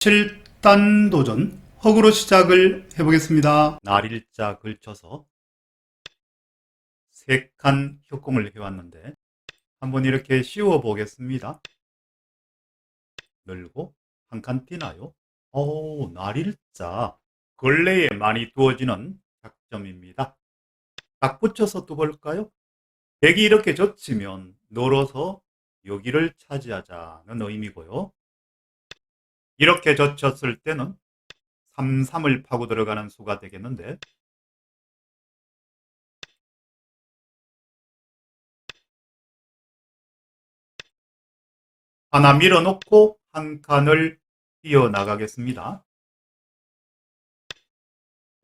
7단 도전 허그로 시작을 해보겠습니다. 날일자 걸쳐서 세 칸 협공을 해왔는데 한번 이렇게 씌워 보겠습니다. 늘고 한칸 띄나요? 오, 날일자 근래에 많이 두어지는 작점입니다. 딱 붙여서 또 볼까요? 백이 이렇게 젖히면 늘어서 여기를 차지하자는 의미고요. 이렇게 젖혔을 때는 3, 3을 파고 들어가는 수가 되겠는데 하나 밀어놓고 한 칸을 띄어 나가겠습니다.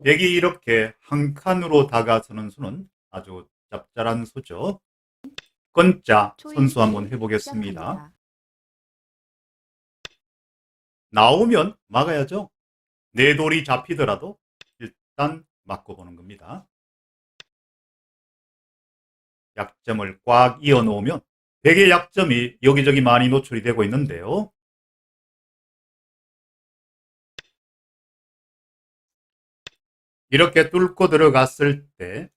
백이 이렇게 한 칸으로 다가서는 수는 아주 짭짤한 수죠. 건자 선수 한번 해보겠습니다. 나오면 막아야죠. 내 돌이 잡히더라도 일단 맞고 보는 겁니다. 약점을 꽉 이어 놓으면 대개 약점이 여기저기 많이 노출이 되고 있는데요. 이렇게 뚫고 들어갔을 때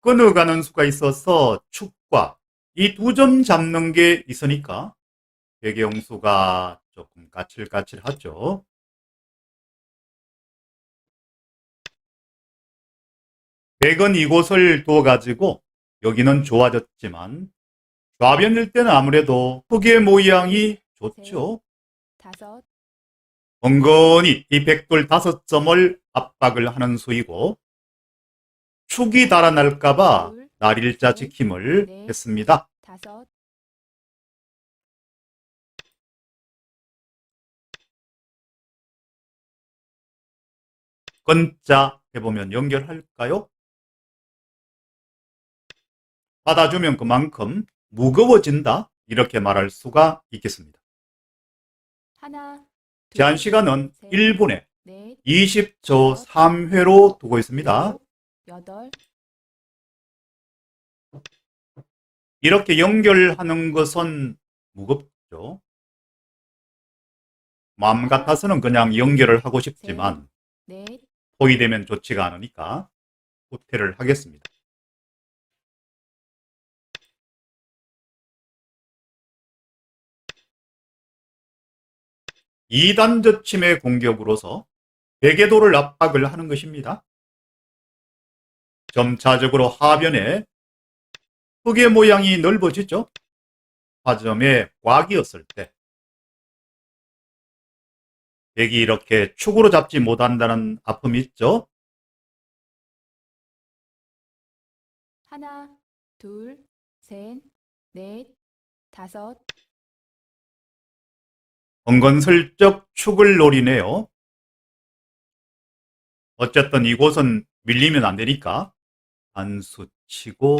끊어가는 수가 있어서 축과 이 두 점 잡는 게 있으니까 배경수가 조금 까칠까칠하죠. 백은 이곳을 두어가지고 여기는 좋아졌지만 좌변일 때는 아무래도 흑의 모양이 좋죠. 다섯, 은근히 이 백돌 다섯 점을 압박을 하는 수이고 축이 달아날까봐 둘, 날일자 지킴을 네. 했습니다. 다섯, 건자 해보면 연결할까요? 받아주면 그만큼 무거워진다 이렇게 말할 수가 있겠습니다. 하나, 둘, 제한 시간은 셋, 1분에 넷, 20초 3회로 두고 있습니다. 여덟, 이렇게 연결하는 것은 무겁죠. 마음 같아서는 그냥 연결을 하고 싶지만 넷, 포위되면 좋지가 않으니까 후퇴를 하겠습니다. 2단 저침의 공격으로서 베개도를 압박을 하는 것입니다. 점차적으로 하변에 흑의 모양이 넓어지죠. 화점에 꽉이었을 때 백이 이렇게 축으로 잡지 못한다는 아픔이 있죠. 하나, 둘, 셋, 넷, 다섯, 은근슬쩍 축을 노리네요. 어쨌든 이곳은 밀리면 안 되니까 안수 치고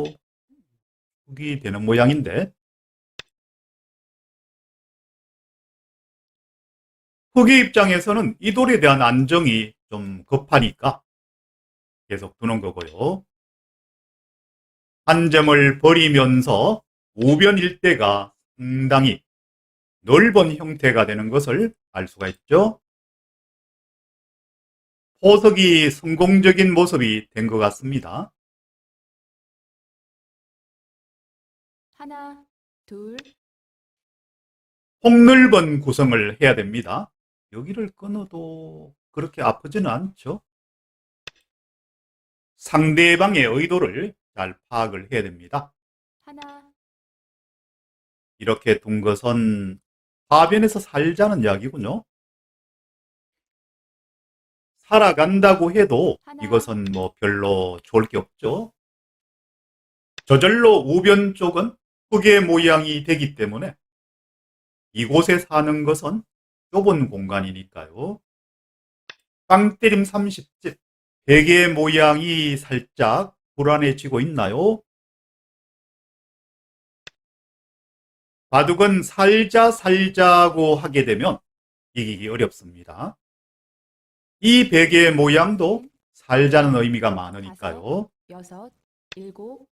축이 되는 모양인데 흑의 입장에서는 이 돌에 대한 안정이 좀 급하니까 계속 두는 거고요. 한 점을 버리면서 우변 일대가 상당히 넓은 형태가 되는 것을 알 수가 있죠. 포석이 성공적인 모습이 된 것 같습니다. 하나, 둘, 폭넓은 구성을 해야 됩니다. 여기를 끊어도 그렇게 아프지는 않죠. 상대방의 의도를 잘 파악을 해야 됩니다. 하나, 이렇게 둔 것은 화변에서 살자는 이야기군요. 살아간다고 해도 하나. 이것은 뭐 별로 좋을 게 없죠. 저절로 우변 쪽은 흑의 모양이 되기 때문에 이곳에 사는 것은 좁은 공간이니까요. 빵때림 30집. 베개의 모양이 살짝 불안해지고 있나요? 바둑은 살자 살자고 하게 되면 이기기 어렵습니다. 이 베개의 모양도 살자는 의미가 많으니까요. 여섯, 일곱,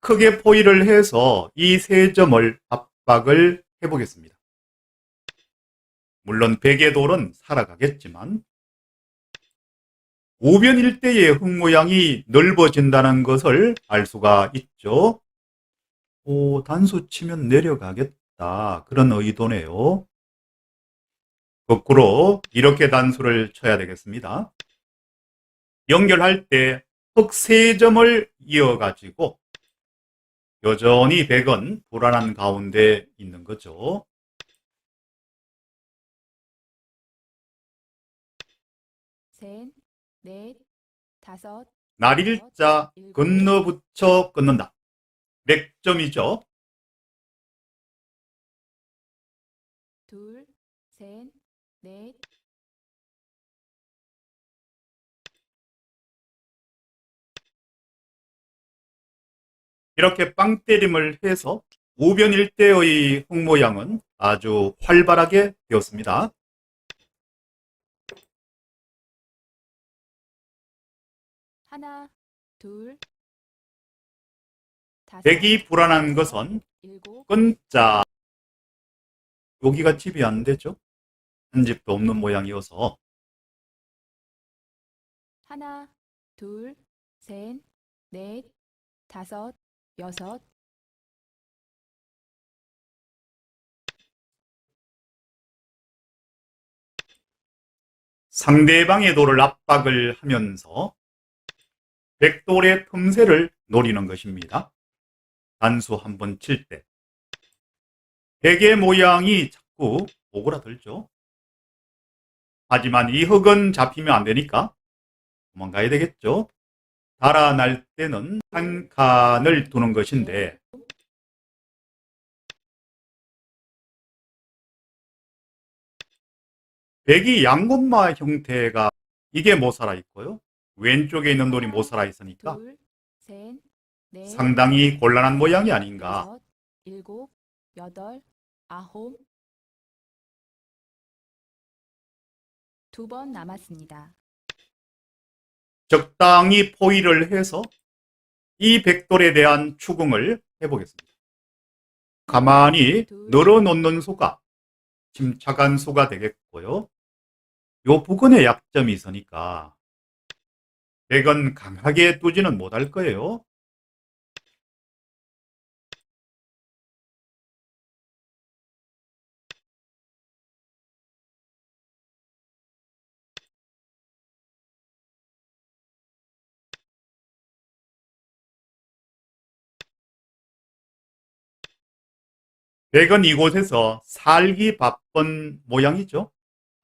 크게 포위를 해서 이 세 점을 압박을 해보겠습니다. 물론 백의 돌은 살아가겠지만 우변 일대의 흙 모양이 넓어진다는 것을 알 수가 있죠. 오, 단수 치면 내려가겠다. 그런 의도네요. 거꾸로 이렇게 단수를 쳐야 되겠습니다. 연결할 때 흙 세 점을 이어가지고 여전히 백은 불안한 가운데 있는 거죠. 셋, 넷, 다섯, 날일자 건너붙여 끊는다. 맥점이죠. 둘, 셋, 넷, 이렇게 빵 때림을 해서 우변 일대의 흙 모양은 아주 활발하게 되었습니다. 하나, 둘, 다섯, 백이 불안한 것은 일곱, 끈자. 여기가 집이 안 되죠. 한 집도 없는 모양이어서. 하나, 둘, 셋, 넷, 다섯, 여섯, 상대방의 돌을 압박을 하면서 백돌의 틈새를 노리는 것입니다. 단수 한 번 칠 때. 백의 모양이 자꾸 오그라들죠. 하지만 이 흙은 잡히면 안 되니까 도망가야 되겠죠. 달아날 때는 한 칸을 두는 것인데 백이 양곤마 형태가 이게 못 살아 있고요. 왼쪽에 있는 돌이 못 살아 있으니까 둘, 셋, 넷, 상당히 곤란한 모양이 아닌가. 여섯, 일곱, 여덟, 아홉. 두 번 남았습니다. 적당히 포위를 해서 이 백돌에 대한 추궁을 해보겠습니다. 가만히 늘어놓는 수가 침착한 수가 되겠고요. 요 부근에 약점이 있으니까 백은 강하게 두지는 못할 거예요. 백은 이곳에서 살기 바쁜 모양이죠.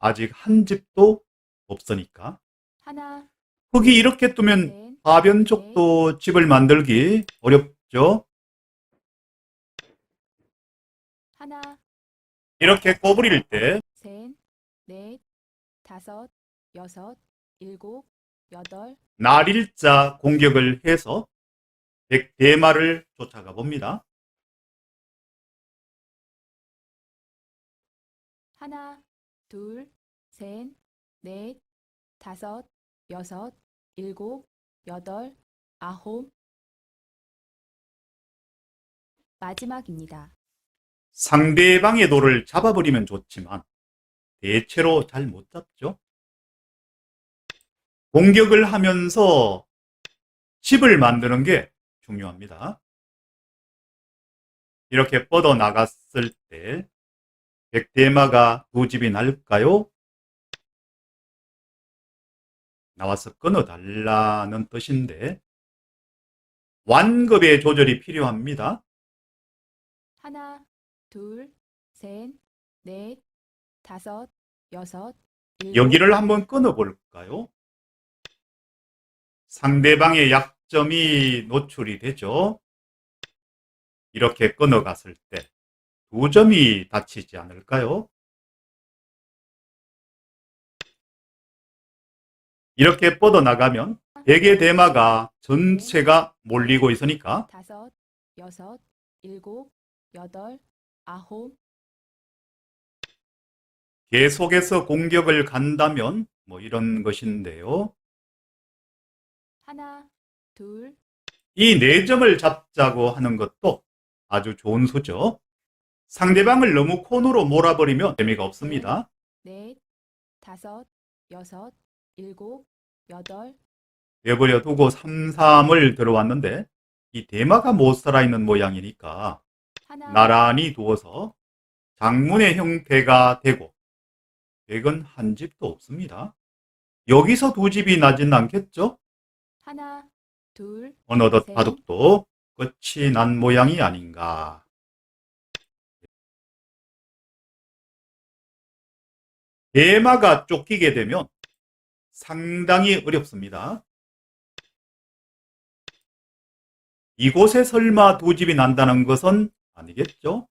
아직 한 집도 없으니까. 하나, 흙이 이렇게 두면 셋, 하변 쪽도 집을 만들기 어렵죠. 하나, 이렇게 꼬부릴 때 셋, 넷, 다섯, 여섯, 일곱, 여덟, 날일자 공격을 해서 백 대마를 쫓아가 봅니다. 하나, 둘, 셋, 넷, 다섯, 여섯, 일곱, 여덟, 아홉. 마지막입니다. 상대방의 돌을 잡아버리면 좋지만 대체로 잘 못 잡죠. 공격을 하면서 집을 만드는 게 중요합니다. 이렇게 뻗어 나갔을 때 백대마가 두 집이 날까요? 나와서 끊어달라는 뜻인데 완급의 조절이 필요합니다. 하나, 둘, 셋, 넷, 다섯, 여섯, 일곱, 여기를 한번 끊어볼까요? 상대방의 약점이 노출이 되죠. 이렇게 끊어갔을 때 두 점이 다치지 않을까요? 이렇게 뻗어나가면 백의 대마가 전체가 몰리고 있으니까 다섯, 여섯, 일곱, 여덟, 아홉. 계속해서 공격을 간다면 뭐 이런 것인데요. 하나, 둘, 이 네 점을 잡자고 하는 것도 아주 좋은 수죠. 상대방을 너무 코너로 몰아버리면 재미가 없습니다. 넷, 다섯, 여섯, 일곱, 여덟, 내버려 두고 3, 3을 들어왔는데 이 대마가 못 살아있는 모양이니까 하나, 나란히 두어서 장문의 형태가 되고 백은 한 집도 없습니다. 여기서 두 집이 나진 않겠죠? 하나, 둘, 어느덧 셋. 바둑도 끝이 난 모양이 아닌가. 대마가 쫓기게 되면 상당히 어렵습니다. 이곳에 설마 두 집이 난다는 것은 아니겠죠?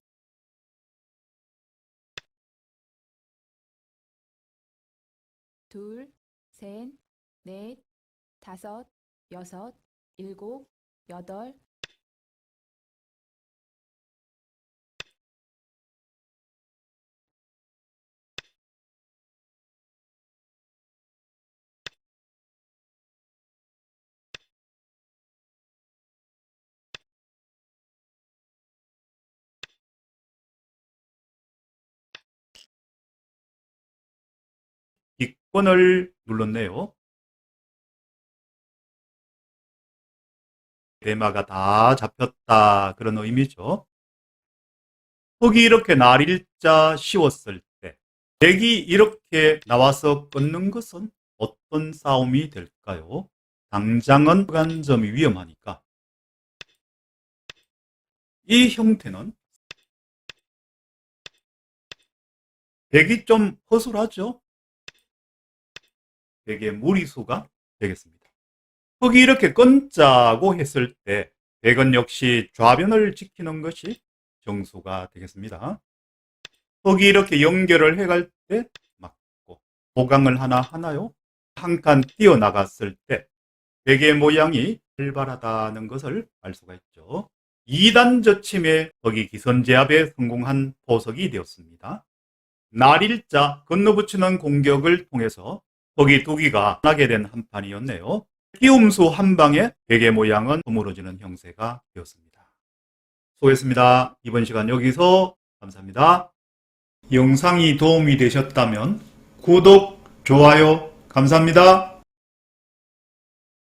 둘, 셋, 넷, 다섯, 여섯, 일곱, 여덟, 기권을 눌렀네요. 대마가 다 잡혔다 그런 의미죠. 흙이 이렇게 날 일자 씌웠을 때 백이 이렇게 나와서 끊는 것은 어떤 싸움이 될까요? 당장은 간점이 위험하니까 이 형태는 백이 좀 허술하죠? 백의 무리수가 되겠습니다. 흙이 이렇게 끊자고 했을 때 백은 역시 좌변을 지키는 것이 정수가 되겠습니다. 흙이 이렇게 연결을 해갈 때 맞고 보강을 하나 하나요? 한 칸 뛰어나갔을 때 백의 모양이 활발하다는 것을 알 수가 있죠. 2단 저침에 흙이 기선제압에 성공한 보석이 되었습니다. 날일자 건너붙이는 공격을 통해서 거기 두기가 나게 된 한 판이었네요. 끼움수 한 방에 베개 모양은 허물어지는 형세가 되었습니다. 수고했습니다. 이번 시간 여기서 감사합니다. 영상이 도움이 되셨다면 구독, 좋아요, 감사합니다.